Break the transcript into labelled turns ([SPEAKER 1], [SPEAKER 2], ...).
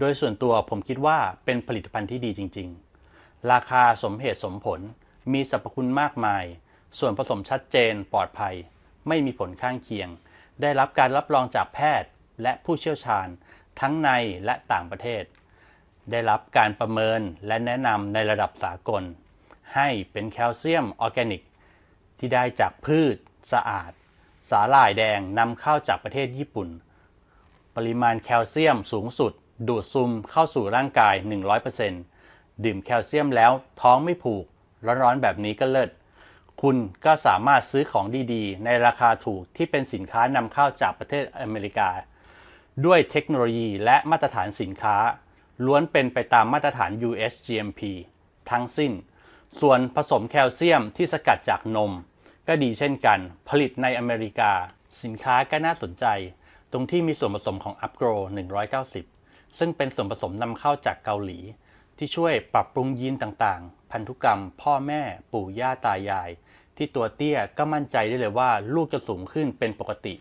[SPEAKER 1] โดยส่วนตัวผมคิดว่าเป็นผลิตภัณฑ์ที่ดีจริง ๆ ราคาสมเหตุสมผล มีสรรพคุณมากมาย ส่วนผสมชัดเจนปลอดภัย ไม่มีผลข้างเคียง ได้รับการรับรองจากแพทย์และผู้เชี่ยวชาญ ทั้งในและต่างประเทศ ได้รับการประเมินและแนะนำในระดับสากล ให้เป็นแคลเซียมออร์แกนิก ที่ได้จากพืช สะอาด สาหร่ายแดงนำเข้าจากประเทศญี่ปุ่น ปริมาณแคลเซียมสูงสุด ดูดซึมเข้าสู่ร่างกาย 100%ดื่มแคลเซียมแล้วท้องไม่ผูก ร้อนๆแบบนี้ก็เลิศ คุณก็สามารถซื้อของดีๆ ในราคาถูกที่เป็นสินค้านำเข้าจากประเทศอเมริกา ด้วยเทคโนโลยีและมาตรฐานสินค้า ล้วนเป็นไปตามมาตรฐาน US GMP ทั้งสิ้น ส่วนผสมแคลเซียมที่สกัดจากนม ก็ดีเช่นกัน ผลิตในอเมริกา สินค้าก็น่าสนใจ ตรงที่มีส่วนผสมของ Upgrow 190 ซึ่งเป็นส่วนผสมนำเข้าจากเกาหลี ที่ช่วยปรับปรุงยีนต่างๆ พันธุกรรม พ่อแม่ปู่ย่าตายาย ที่ตัวเตี้ยก็มั่นใจได้เลยว่าลูกจะสูงขึ้นเป็นปกติ